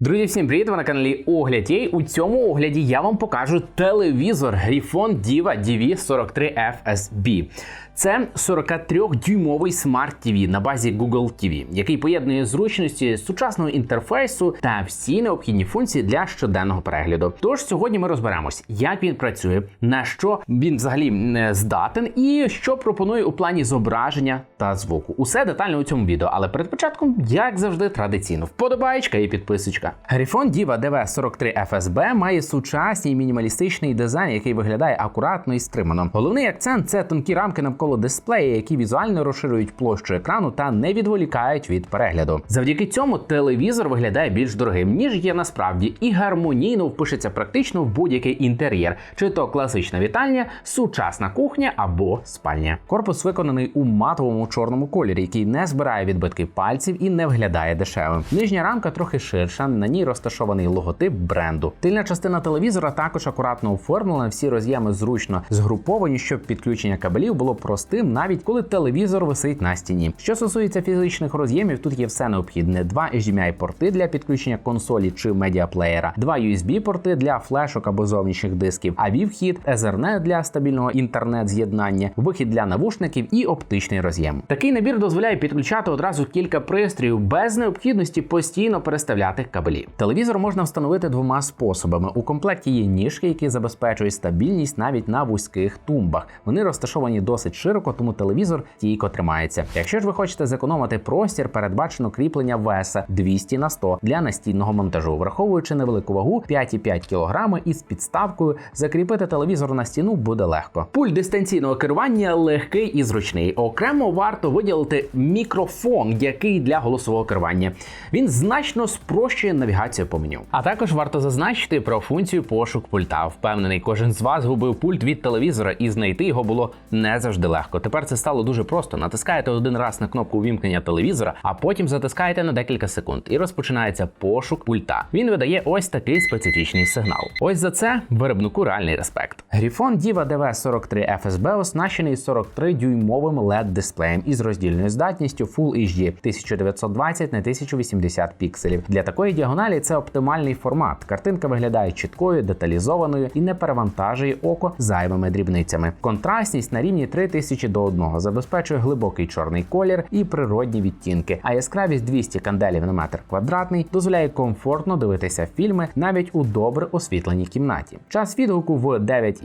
Друзі, всім привіт! Ви на каналі Огляд Єй. У цьому огляді я вам покажу телевізор Grifon Diva DV43 FSB. Це 43-дюймовий смарт TV на базі Google TV, який поєднує зручності сучасного інтерфейсу та всі необхідні функції для щоденного перегляду. Тож сьогодні ми розберемось, як він працює, на що він взагалі не здатен, і що пропонує у плані зображення та звуку. Усе детально у цьому відео, але перед початком, як завжди, традиційно вподобаєчка і підписочка. Grifon Diva DV43 FSB має сучасний мінімалістичний дизайн, який виглядає акуратно і стримано. Головний акцент це тонкі рамки навколо дисплея, які візуально розширюють площу екрану та не відволікають від перегляду. Завдяки цьому телевізор виглядає більш дорогим, ніж є насправді, і гармонійно впишеться практично в будь-який інтер'єр, чи то класична вітальня, сучасна кухня або спальня. Корпус виконаний у матовому чорному кольорі, який не збирає відбитки пальців і не виглядає дешевим. Нижня рамка трохи ширша, на ній розташований логотип бренду. Тильна частина телевізора також акуратно оформлена, всі роз'єми зручно згруповані, щоб підключення кабелів було простим, навіть коли телевізор висить на стіні. Що стосується фізичних роз'ємів, тут є все необхідне: два HDMI порти для підключення консолі чи медіаплеєра, два USB порти для флешок або зовнішніх дисків, аві вхід, Ethernet для стабільного інтернет-з'єднання, вихід для навушників і оптичний роз'єм. Такий набір дозволяє підключати одразу кілька пристроїв без необхідності постійно переставляти кабелі. Телевізор можна встановити двома способами. У комплекті є ніжки, які забезпечують стабільність навіть на вузьких тумбах. Вони розташовані досить широко, тому телевізор стійко тримається. Якщо ж ви хочете зекономити простір, передбачено кріплення веса 200 на 100 для настільного монтажу, враховуючи невелику вагу 5,5 кг із підставкою, закріпити телевізор на стіну буде легко. Пульт дистанційного керування легкий і зручний. Окремо варто виділити мікрофон, який для голосового керування. Він значно спрощує навігацію по меню. А також варто зазначити про функцію пошук пульта. Впевнений, кожен з вас губив пульт від телевізора, і знайти його було не завжди легко. Тепер це стало дуже просто. Натискаєте один раз на кнопку увімкнення телевізора, а потім затискаєте на декілька секунд, і розпочинається пошук пульта. Він видає ось такий специфічний сигнал. Ось за це виробнику реальний респект. Грифон Diva DV43 FSB оснащений 43-дюймовим LED дисплеєм із роздільною здатністю Full HD 1920 на 1080 пікселів. Для такої діагоналі це оптимальний формат. Картинка виглядає чіткою, деталізованою і не перевантажує око зайвими дрібницями. Контрастність на рівні 3000 до 1 забезпечує глибокий чорний колір і природні відтінки, а яскравість 200 канделів на метр квадратний дозволяє комфортно дивитися фільми навіть у добре освітленій кімнаті. Час відгуку в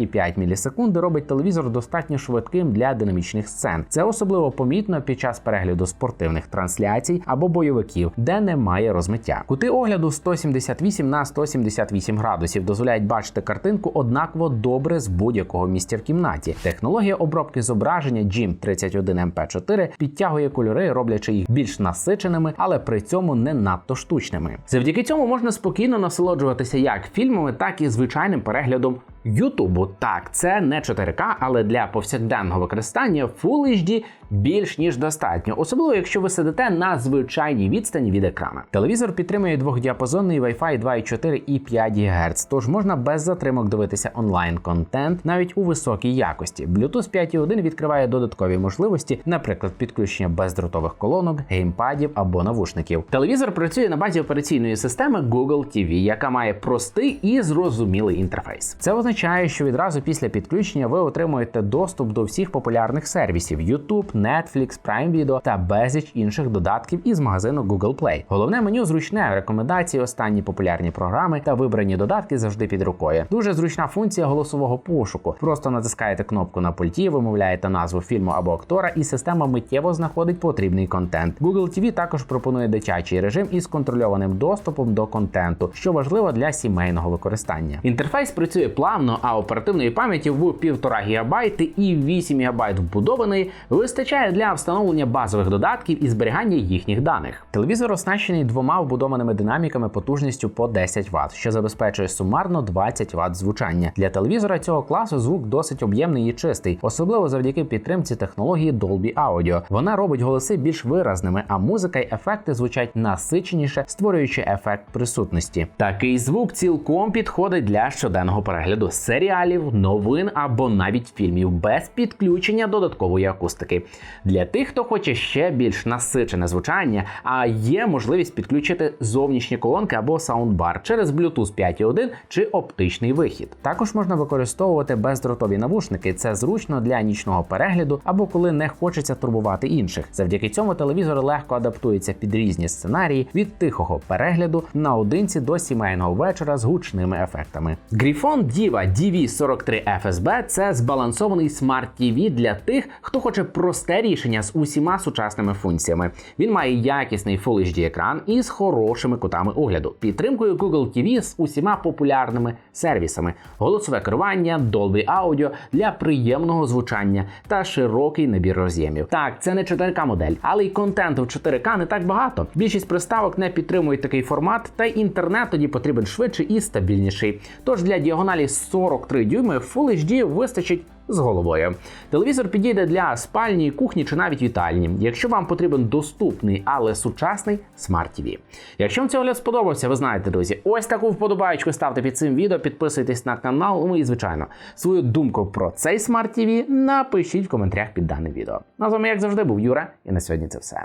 9,5 мілісекунди робить телевізор достатньо швидким для динамічних сцен. Це особливо помітно під час перегляду спортивних трансляцій або бойовиків, де немає розмиття. Кути огляду 178 на 178 градусів дозволяють бачити картинку однаково добре з будь-якого місця в кімнаті. Технологія обробки зображення GIMP 31 MP4 підтягує кольори, роблячи їх більш насиченими, але при цьому не надто штучними. Завдяки цьому можна спокійно насолоджуватися як фільмами, так і звичайним переглядом Ютубу. Так, це не 4К, але для повсякденного використання Full HD більш ніж достатньо, особливо якщо ви сидите на звичайній відстані від екрана. Телевізор підтримує двохдіапазонний Wi-Fi 2,4 і 5 ГГц, тож можна без затримок дивитися онлайн-контент навіть у високій якості. Bluetooth 5.1 відкриває додаткові можливості, наприклад, підключення бездротових колонок, геймпадів або навушників. Телевізор працює на базі операційної системи Google TV, яка має простий і зрозумілий інтерфейс. Це означає, що відразу після підключення ви отримуєте доступ до всіх популярних сервісів: YouTube, Netflix, Prime Video та безліч інших додатків із магазину Google Play. Головне меню зручне, рекомендації, останні популярні програми та вибрані додатки завжди під рукою. Дуже зручна функція голосового пошуку. Просто натискаєте кнопку на пульті, вимовляєте назву фільму або актора, і система миттєво знаходить потрібний контент. Google TV також пропонує дитячий режим із контрольованим доступом до контенту, що важливо для сімейного використання. Інтерфейс працює плавно, а оперативної пам'яті в 1,5 ГБ і 8 ГБ вбудованої вистачає для встановлення базових додатків і зберігання їхніх даних. Телевізор оснащений двома вбудованими динаміками потужністю по 10 Вт, що забезпечує сумарно 20 Вт звучання. Для телевізора цього класу звук досить об'ємний і чистий, особливо завдяки підтримці технології Dolby Audio. Вона робить голоси більш виразними, а музика й ефекти звучать насиченіше, створюючи ефект присутності. Такий звук цілком підходить для щоденного перегляду серіалів, новин або навіть фільмів без підключення додаткової акустики. Для тих, хто хоче ще більш насичене звучання, а є можливість підключити зовнішні колонки або саундбар через Bluetooth 5.1 чи оптичний вихід. Також можна використовувати бездротові навушники. Це зручно для нічного перегляду або коли не хочеться турбувати інших. Завдяки цьому телевізор легко адаптується під різні сценарії від тихого перегляду наодинці до сімейного вечора з гучними ефектами. Grifon Diva DV43 FSB – це збалансований смарт TV для тих, хто хоче просте рішення з усіма сучасними функціями. Він має якісний Full HD екран із хорошими кутами огляду, підтримкою Google TV з усіма популярними сервісами, голосове керування, Dolby Audio для приємного звучання та широкий набір роз'ємів. Так, це не 4К модель, але й контенту в 4К не так багато. Більшість приставок не підтримують такий формат, та й інтернет тоді потрібен швидший і стабільніший. Тож для діагоналі 43 дюйми Full HD вистачить з головою. Телевізор підійде для спальні, кухні чи навіть вітальні, якщо вам потрібен доступний, але сучасний смарт TV. Якщо вам цей огляд сподобався, ви знаєте, друзі, ось таку вподобаючку ставте під цим відео, підписуйтесь на канал. Ну і звичайно, свою думку про цей смарт TV напишіть в коментарях під даним відео. Ну, а з вами, як завжди, був Юра, і на сьогодні це все.